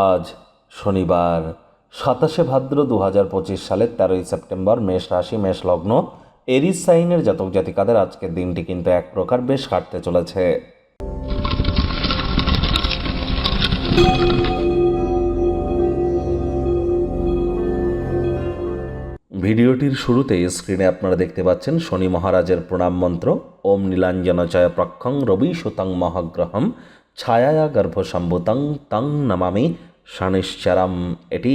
আজ শনিবার, সাতাশে ভাদ্র দু হাজার পঁচিশ সালের তেরোই সেপ্টেম্বর, মেষ রাশি, মেষ লগ্ন এরিস সাইনের জাতক জাতিকাদের আজকের দিনটি কিন্তু এক প্রকার বেশ কাটতে চলেছে। ভিডিওটির শুরুতেই স্ক্রিনে আপনারা দেখতে পাচ্ছেন শনি মহারাজের প্রণাম মন্ত্র, ওম নীলাঞ্জনচয় প্রক্ষং রবি সুতং মহাগ্রহম ছায়া গর্ভসম্ভুতং তং নমামি শানিশ্চারাম। এটি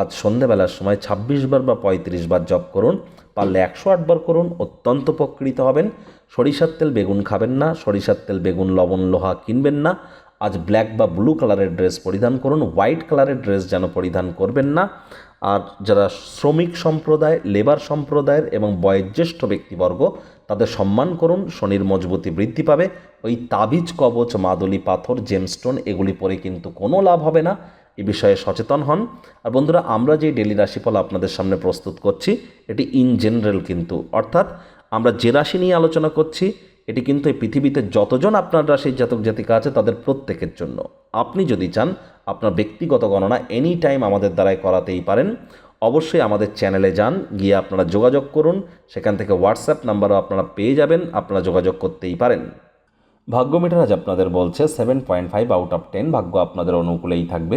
আজ সন্ধেবেলার সময় ছাব্বিশ বার বা পঁয়ত্রিশ বার জপ করুন, পারলে একশো আটবার করুন, অত্যন্ত উপকৃত হবেন। সরিষার তেল বেগুন খাবেন না, সরিষার তেল, বেগুন, লবণ, লোহা কিনবেন না। আজ ব্ল্যাক বা ব্লু কালারের ড্রেস পরিধান করুন, হোয়াইট কালারের ড্রেস যেন পরিধান করবেন না। আর যারা শ্রমিক সম্প্রদায়, লেবার সম্প্রদায়ের এবং বয়োজ্যেষ্ঠ ব্যক্তিবর্গ তাদের সম্মান করুন, শনির মজবুতি বৃদ্ধি পাবে। ওই তাবিজ, কবচ, মাদুলি, পাথর জেমস্টোন এগুলি পরে কিন্তু কোনো লাভ হবে না। এ বিষয়ে সচেতন হন। আর বন্ধুরা, আমরা যে ডেলি রাশিফল আপনাদের সামনে প্রস্তুত করছি, এটি ইন জেনারেল কিন্তু। অর্থাৎ আমরা যে রাশি নিয়ে আলোচনা করছি, এটি কিন্তু এই পৃথিবীতে যতজন আপনার রাশির জাতক জাতিকা আছে, তাদের প্রত্যেকের জন্য। আপনি যদি চান, আপনার ব্যক্তিগত গণনা এনি টাইম আমাদের দ্বারাই করাতেই পারেন। অবশ্যই আমাদের চ্যানেলে যান, গিয়ে আপনারা যোগাযোগ করুন। সেখান থেকে হোয়াটসঅ্যাপ নাম্বারও আপনারা পেয়ে যাবেন, আপনারা যোগাযোগ করতেই পারেন। ভাগ্য মিটার আজ আপনাদের বলছে seven point five out of ten ভাগ্য আপনাদের অনুকূলেই থাকবে।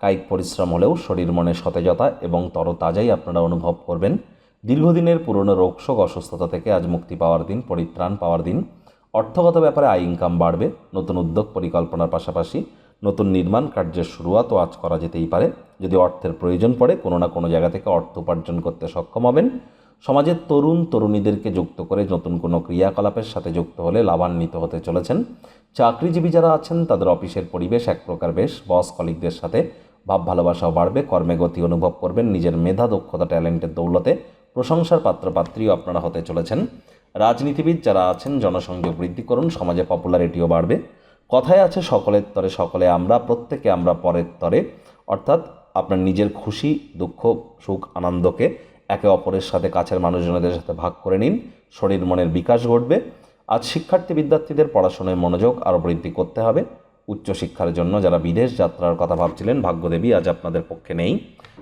কায়িক পরিশ্রম হলেও শরীর মনে সতেজতা এবং তরতাজাই আপনারা অনুভব করবেন। দীর্ঘদিনের পুরনো রোগশোক অসুস্থতা থেকে আজ মুক্তি পাওয়ার দিন, পরিত্রাণ পাওয়ার দিন। অর্থগত ব্যাপারে আয় ইনকাম বাড়বে, নতুন উদ্যোগ পরিকল্পনার পাশাপাশি নতুন নির্মাণ কার্যের শুরুয়াতও আজ করা যেতেই পারে। যদি অর্থের প্রয়োজন পড়ে, কোনো না কোনো জায়গা থেকে অর্থ উপার্জন করতে সক্ষম হবেন। সমাজের তরুণ তরুণীদেরকে যুক্ত করে নতুন কোনো ক্রিয়াকলাপের সাথে যুক্ত হলে লাভান্বিত হতে চলেছেন। চাকরিজীবী যারা আছেন, তাদের অফিসের পরিবেশ এক প্রকার বেশ। বস কলিগদের সাথে ভাব ভালোবাসাও বাড়বে, কর্মে গতি অনুভব করবেন। নিজের মেধা, দক্ষতা, ট্যালেন্টের দৌলতে প্রশংসার পাত্রপাত্রীও আপনারা হতে চলেছেন। রাজনীতিবিদ যারা আছেন, জনসংযোগ বৃদ্ধি করুন, সমাজে পপুলারিটিও বাড়বে। কথায় আছে, সকলের তরে সকলে আমরা, প্রত্যেকে আমরা পরের তরে। অর্থাৎ আপনার নিজের খুশি, দুঃখ, সুখ, আনন্দকে একে অপরের সাথে, কাছের মানুষজনদের সাথে ভাগ করে নিন। শরীর মনের বিকাশ ঘটবে। আজ শিক্ষার্থী বিদ্যার্থীদের পড়াশোনায় মনোযোগ আরও বৃদ্ধি করতে হবে। উচ্চশিক্ষার জন্য যারা বিদেশ যাত্রার কথা ভাবছিলেন, ভাগ্যদেবী আজ আপনাদের পক্ষে নেই।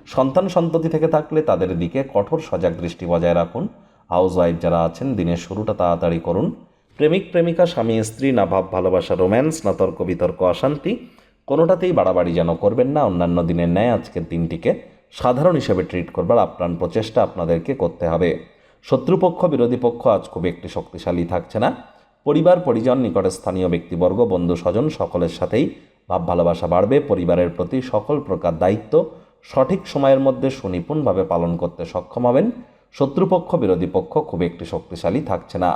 সন্তান সন্ততি থেকে থাকলে তাদের দিকে কঠোর সজাগ দৃষ্টি বজায় রাখুন। হাউস ওয়াইফ যারা আছেন, দিনের শুরুটা তাড়াতাড়ি করুন। প্রেমিক, প্রেমিকা, স্বামী, স্ত্রী, না ভাব, ভালোবাসা, রোম্যান্স, না তর্ক, বিতর্ক, অশান্তি, কোনোটাতেই বাড়াবাড়ি যেন করবেন না। অন্যান্য দিনের ন্যায় আজকের দিনটিকে সাধারণ হিসেবে ট্রিট করবার আপ্রাণ প্রচেষ্টা আপনাদেরকে করতে হবে। শত্রুপক্ষ, বিরোধী পক্ষ আজ খুব একটি শক্তিশালী থাকছে না। পরিবার, পরিজন, নিকটে স্থানীয় ব্যক্তিবর্গ, বন্ধু, স্বজন সকলের সাথেই ভাব, ভালোবাসা বাড়বে। পরিবারের প্রতি সকল প্রকার দায়িত্ব সঠিক সময়ের মধ্যে সুনিপুণভাবে পালন করতে সক্ষম হবেন। শত্রুপক্ষ, বিরোধী পক্ষ খুব একটি শক্তিশালী থাকছে না।